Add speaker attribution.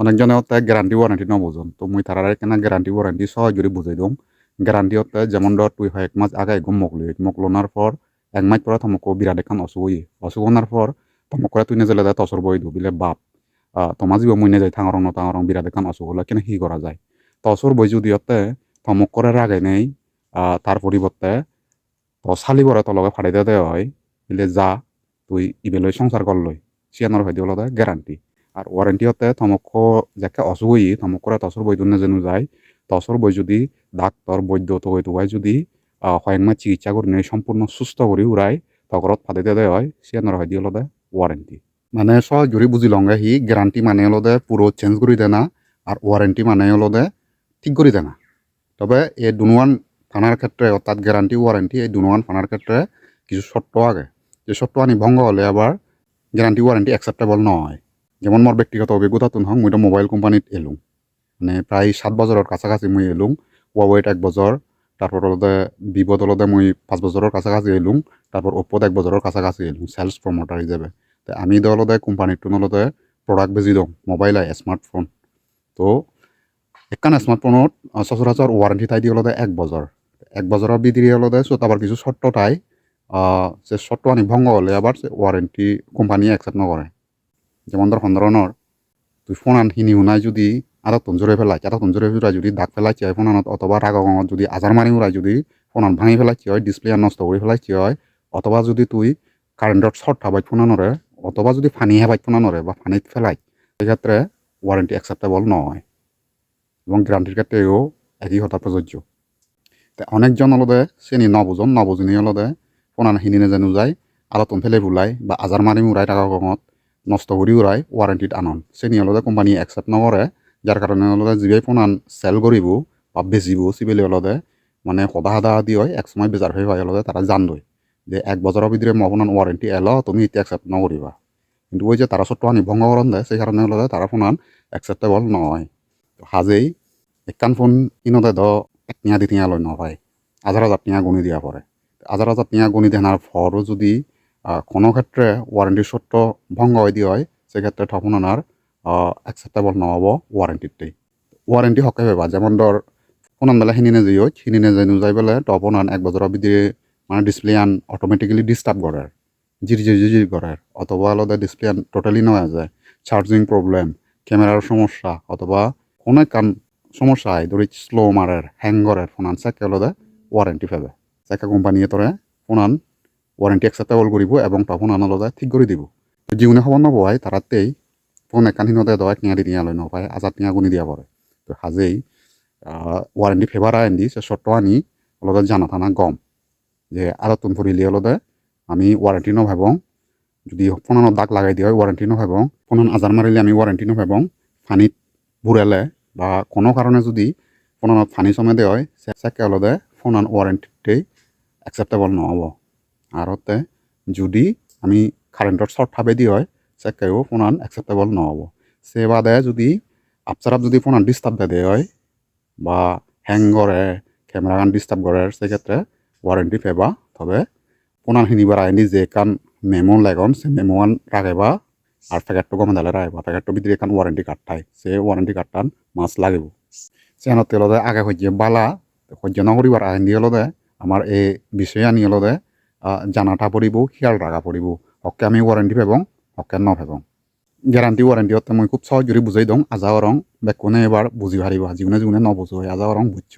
Speaker 1: অনেকজনে হতে guarantee warranty ন বুঝুন তো মুই তারা কেনা গ্যারান্টি ওয়ারেন্টি সহজ করে বুঝাই দিম গ্যারান্টি হতে যেমন ধর তুই হয় এক মাস আগে এগম মকলি মকলনার পর এক মাস পরে তোমাকে বিরাট এখন অসুখ হই অসুখ হওয়ার পর তোমাক তুই নিজে দেয় তসর বই দু বিলে, বাপ তোমার জীব মুই যাই থাঙরং ন থাঙরং বিরাট এখন অসুখ হলে কেন হি করা যায়? তসর বই যদি হতে থমক করে রাগে নেই তার পরিবর্তে তো চালি করে তলকে ফাড়াই দেওয়া হয়। বিলে, যা, তুই ইবেলই সংসার করলই সিয়ানোর হয় দিওলা গ্যারান্টি আর ওয়ারেন্টি হতে থমক যাকে থমক করে তসর বই দুনে যেন যায়। তসর বই যদি ডাক্তার বৈদ্য তো হয়তো হয়, যদি হয়ংমা চিকিৎসা করে নিয়ে সম্পূর্ণ সুস্থ করে তগরত ফাদে দেওয়া হয় সিয়ানোর হয় দিওলা ওয়ারেন্টি মানে সহজ জুড়ি বুঝি লঙ্গে হি গ্যারান্টি মানে হলো দে পুরো চেঞ্জ করে দেয় না আর ওয়ারেন্টি মানে হলো দে ঠিক করে দেয় না তবে এই দুনুয়ান ফানার ক্ষেত্রে অর্থাৎ গ্যারান্টি ওয়ারেন্টি এই দুনুয়ান ফানার ক্ষেত্রে কিছু শর্ত আগে। যে শর্ত আনি ভঙ্গ হলে আবার গ্যারান্টি ওয়ারেন্টি অ্যাকসেপ্টেবল নয় যেমন মোর ব্যক্তিগত অভিজ্ঞতা তুন হং মুইটা মোবাইল কোম্পানিত এলুম মানে প্রায় সাত বছরের কাছাকাছি মুই এলুম ওয়াওয়েট এক বছর তারপর হলদে বিপদ হলদে মুই পাঁচ বছরের কাছাকাছি এলুম তারপর ওপ্পোত এক বছরের কাছাকাছি এলুম সেলস প্রমোটার হিসেবে তো আমি তো হলদে কোম্পানিটো হলদে প্রোডাক্ট বেছি দিওঁ মোবাইল আই স্মার্টফোন তো একখান স্মার্টফোনত সচরাচর ওয়ারেন্টি তাই দিয়ে হলদে এক বছর এক বছরের ভিতরে হলদে সো আবার কিছু শর্ত তাই সে শর্ত আনি ভঙ্গ হলে আবার সে ওয়ারেন্টি কোম্পানি অ্যাকসেপ্ট নকরে যেমন ধর ধরনের তুই ফোন আন হিনি শুনাই যদি আরও তঞ্জরে ফেলাই আরও তঞ্জরে ফেলাই যদি দাগ ফেলাইছে হয় ফোন আনত, অথবা রাগঙত যদি আজার মারি উড়াই যদি ফোন আন ভাঙি ফেলাইছে হয় ডিসপ্লে নষ্ট করে ফেলাইছে হয়, অথবা যদি তুই কারেন্টত শর্ট হাবাই ফোন আনরে অথবা যদি ফানি হেবাই ফোন আনরে বা ফানিত ফেলাই সেক্ষেত্রে ওয়ারেন্টি অ্যাকসেপ্টেবল নয় এবং গ্যারান্টির ক্ষেত্রেও একই কথা প্রযোজ্য তে অনেকজন হলদে চেনি নবুজন নবুজনি হলদে ফোন আন হিনি নেজানো যায়, আলতন ফেলে ফুলাই বা আজার মারি উড়াই টাকা কমত নষ্ট কৰি উৰাই ৱাৰেণ্টিত আনন। চেনি হলদে কোম্পানী একচেপ্ট নকৰে, যাৰ কাৰণে হলদে যিবাই ফোন আন চেল কৰিব বা বেচিব, চিবিলি হলদে মানে সদা সদা দি হয়, এক সময় বেজাৰ হৈ হয় হলদে তারা জানদই যে এক বছৰৰ ভিতরে মফোনান ওয়ারেন্টি এলো, তুমি এতিয়া একসেপ্ট নকরিবা কিন্তু ওই যে তারা ছোট্ট আনি ভঙ্গ করন দেয় সেই কারণে হলদে তারা ফোন আন একসেপ্টেবল নয় তো হাজেই একখান ফোন কিনোতে দ, এক টিয়া দি টিয়া লয় নপায় হাজার হাজার টিয়া গুণি দিয়া পরে হাজার হাজার টিয়া গুণি দেনার পরও যদি কোনো ক্ষেত্রে ওয়ারেন্টি সত্য ভঙ্গ হয়ে দিয়ে হয়, সেক্ষেত্রে তখন ওনার অ্যাকসেপ্টেবল নহব ওয়ারেন্টিতেই ওয়ারেন্টি হকে পাবা যেমন ধর ফোনান বেলা হিনি নেজি হয় হিনি নেজে নুজাই পেলে তখন এক বছরের ভিতরে মানে ডিসপ্লে আন অটোমেটিক্যালি ডিস্টার্ব করে জিরি জিরি জিরি করে অথবা আলাদা ডিসপ্লে আন টোটালি নেওয়া যায় চার্জিং প্রবলেম ক্যামেরার সমস্যা, অথবা কোনো কান সমস্যা হয় ধরি স্লো মারের হ্যাং করে ফোন চাকে আলাদা ওয়ারেন্টি পাবে চাকা কোম্পানিয়ে তোরে ফোন আন ওয়ারেন্টি অ্যাকসেপ্টেবল কৰিব এবং তখন আনলদে ঠিক কৰি দিব। যিকোনো খবৰ নপায় তাৰাতেই ফোন একানহিনতে দয় টিঙা দি টিঙা লৈ নপায় আজাদ টিঙা গুণি দিয়া পৰে। তো হাজেই ওয়ারেন্টি ফেভার আইন দি সে শর্ত আনি অলদে জানা থানা গম যে আদতন ফুরিলি অলদে আমি ওয়ারেন্টি নভাবং যদি ফোনানো দাগ লাগাই দিয়া হয় ওয়ারেন্টি নভাবং ফোনান আজার মারিলে আমি ওয়ারেন্টি নভাবং ফানিত বুড়ালে বা কোনো কারণে যদি ফোনানত ফানি সময় দেওয়া হয় সেকে অলদে ফোনান ওয়ারেন্টিতেই অ্যাকসেপ্টেবল নহ'ব। আর হতে যদি আমি কারেন্টর শর্ট ভাবে দি হয় সেকেও ফোনান অ্যাকসেপ্টেবল নহ'ব। সে বাদে যদি আপসারাপ যদি ফোনান ডিস্টার্ব দেয় হয় বা হ্যাং করে ক্যামেরা গান ডিস্টার্ব করে সেক্ষেত্রে ওয়ারেন্টি পেবা, তবে ফোনান হিনিবার আইনি যে কান মেমো লাগন সে মেমো আন রাখেবা আর প্যাকেটটো গমে দালে রাখবা প্যাকেটটো ভিতরে এখান ওয়ারেন্টি কার্ড থাই সে ওয়ারেন্টি কার্ডটান মাছ লাগিব। সেনত তেলদে আগে সহ্য বালা, সহ্য নকরিবার আইন দিয়ে হলদে আমার এই বিষয়ে আনি হলদে জানাটা পৰিব খেয়াল ৰাখা পৰিব। হকে আমি ওৱাৰেণ্টি পাবং হকে নভাবং গ্যারান্টি ওয়ারেন্টি হতে মই খুব সহজ করে বুঝাই দং আজা রং বেকুনে এবার বুঝি পারিব যিকোনো যিকোনে নবুঝো আজা রং বুঝছ